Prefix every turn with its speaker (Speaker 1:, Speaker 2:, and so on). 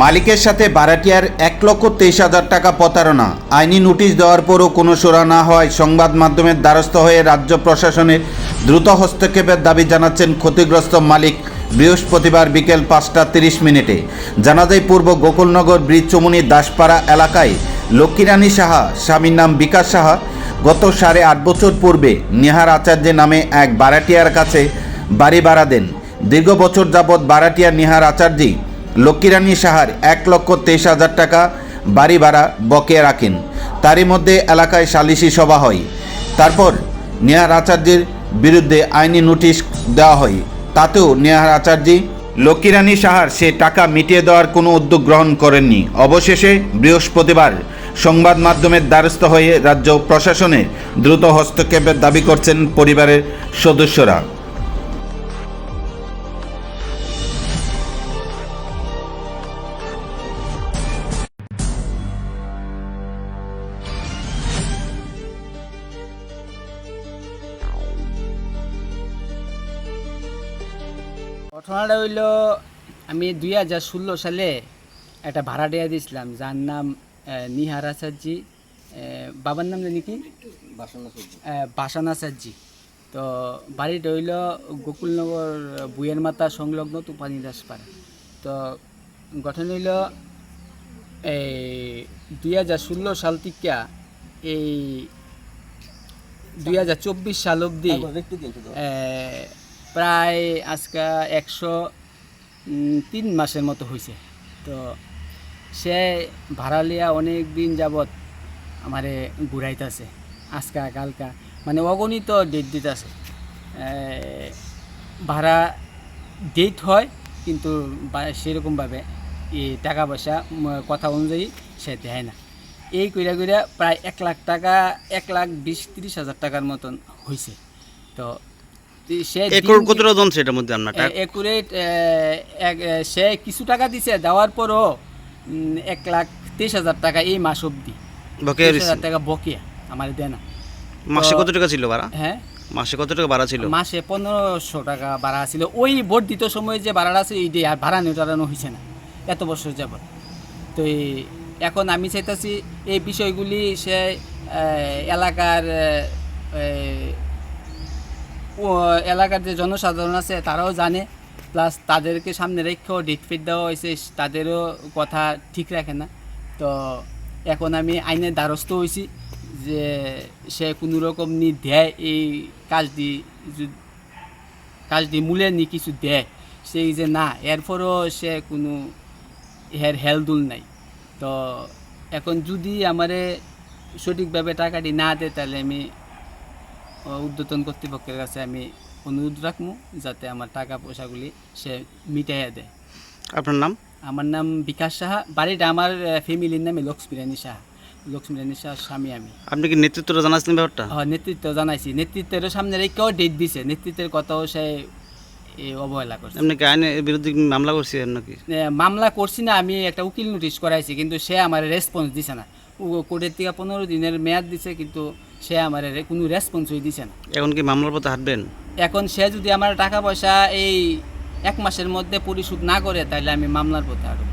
Speaker 1: মালিকের সাথে বারাটিয়ার এক লক্ষ তেইশ হাজার টাকা প্রতারণা। আইনি নোটিশ দেওয়ার পরও কোনো সুরা না হওয়ায় সংবাদ মাধ্যমের দ্বারস্থ হয়ে রাজ্য প্রশাসনের দ্রুত হস্তক্ষেপের দাবি জানাচ্ছেন ক্ষতিগ্রস্ত মালিক বৃহস্পতিবার বিকেল পাঁচটা তিরিশ মিনিটে। জানা যায়, পূর্ব গোকুলনগর ব্রিজ চমুনি দাসপাড়া এলাকায় লক্ষ্মীরানী সাহা, স্বামীর নাম বিকাশ সাহা, গত সাড়ে আট বছর পূর্বে নেহার আচার্য নামে এক বারাটিয়ার কাছে বাড়ি ভাড়া দেন। দীর্ঘ বছর যাবৎ বারাটিয়া নিহার আচার্যি লক্ষ্মীরানী সাহার এক লক্ষ তেইশ হাজার টাকা বাড়ি ভাড়া বকেয়া রাখেন। তারই মধ্যে এলাকায় সালিশি সভা হয়। তারপর নেহার আচার্যের বিরুদ্ধে আইনি নোটিশ দেওয়া হয়। তাতেও নেহার আচার্যি লক্ষ্মীরানী সাহার সে টাকা মিটিয়ে দেওয়ার কোনো উদ্যোগ গ্রহণ করেননি। অবশেষে বৃহস্পতিবার সংবাদ মাধ্যমের দ্বারস্থ হয়ে রাজ্য প্রশাসনের দ্রুত হস্তক্ষেপের দাবি করছেন পরিবারের সদস্যরা।
Speaker 2: ঘটনাটা হইল আমি দুই হাজার ষোলো সালে একটা ভাড়া দেওয়া দিয়েছিলাম যার নাম নিহার আচার্যি বাবার নাম জানি কি? বাসান আচার্যি। তো বাড়িটা হইল গোকুলনগর বুয়ের মাতা সংলগ্ন তুপানি দাসপাড়া তো গঠন হইল এই দুই হাজার ষোলো সাল থেকে এই দুই হাজার চব্বিশ সাল অবধি এ, প্রায় আজকে একশো তিন মাসের মতো হয়েছে তো সে ভাড়া লিয়া অনেক দিন যাবৎ আমারে ঘুরাইতেছে। আজকা, কালকা মানে অগণিত ডেট দিতেছে। ভাড়া ডেট হয়, কিন্তু সেরকমভাবে এই টাকা পয়সা কথা অনুযায়ী সে দেয় না। এই কইরা কইরা প্রায় এক লাখ টাকা, এক লাখ বিশ, তিরিশ হাজার টাকার মতন হয়েছে তো
Speaker 3: একর কতটা জন সেটার মধ্যে আপনার?
Speaker 2: সে কিছু টাকা দিছে দেওয়ার পরও এক লাখ তেইশ হাজার টাকা এই মাস অবধি।
Speaker 3: বকেয়া
Speaker 2: হাজার টাকা বকেয়া আমার দেনা
Speaker 3: মাসে কত টাকা ছিল ভাড়া?
Speaker 2: হ্যাঁ?
Speaker 3: মাসে কত টাকা ভাড়া ছিল?
Speaker 2: মাসে পনেরোশো টাকা ভাড়া ছিল। ওই ভোট দিত সময় যে ভাড়াটা আছে এই আর ভাড়া নিউটারানো হয়েছে না এত বছর যাবত তো এখন আমি চাইতেছি এই বিষয়গুলি সে এলাকার এলাকার যে জনসাধারণ আছে, তারাও জানে। প্লাস তাদেরকে সামনে রেখেও ডেট ফিট দেওয়া হয়েছে, তাদেরও কথা ঠিক রাখে না। তো এখন আমি আইনের দ্বারস্থ হয়েছি যে সে কোনো রকম নি দেয়, এই কাজ দি যদি কাজ দি মূলে নি কিছু দেয়, সেই যে না, এরপরও সে কোনো হের হেলদুল নাই। তো এখন যদি আমারে সঠিকভাবে টাকাটি না দেয়, তাহলে আমি উদ্যতন কর্তৃপক্ষের কাছে আমি অনুরোধ রাখব যাতে আমার টাকা পয়সাগুলি সে মিটাইয়া দেয়।
Speaker 3: আপনার নাম?
Speaker 2: আমার নাম বিকাশ সাহা। বাড়িটা আমার ফ্যামিলির নামে লক্ষ্মীরানী সাহা। লক্ষ্মীরানী সাহার স্বামী আমি।
Speaker 3: আপনি কি নেতৃত্বটা জানাচ্ছেন ব্যাপারটা?
Speaker 2: হ্যাঁ, নেতৃত্ব জানাইছি। নেতৃত্বের সামনে রেখেও ডেট দিছে। নেতৃত্বের কথাও সে অবহেলা করছে।
Speaker 3: আপনি কি আইনের বিরুদ্ধে মামলা করছেন নাকি?
Speaker 2: মামলা করছি না। আমি একটা উকিল নোটিশ করাইছি কিন্তু সে আমার রেসপন্স দিছে না। কোর্টের থেকে পনেরো দিনের মেয়াদ দিছে কিন্তু সে আমার কোনো রেসপন্সই দিছে না।
Speaker 3: এখন কি মামলার পথে হাঁটবেন?
Speaker 2: এখন সে যদি আমার টাকা পয়সা এই এক মাসের মধ্যে পরিশোধ না করে তাহলে আমি মামলার পথে আরও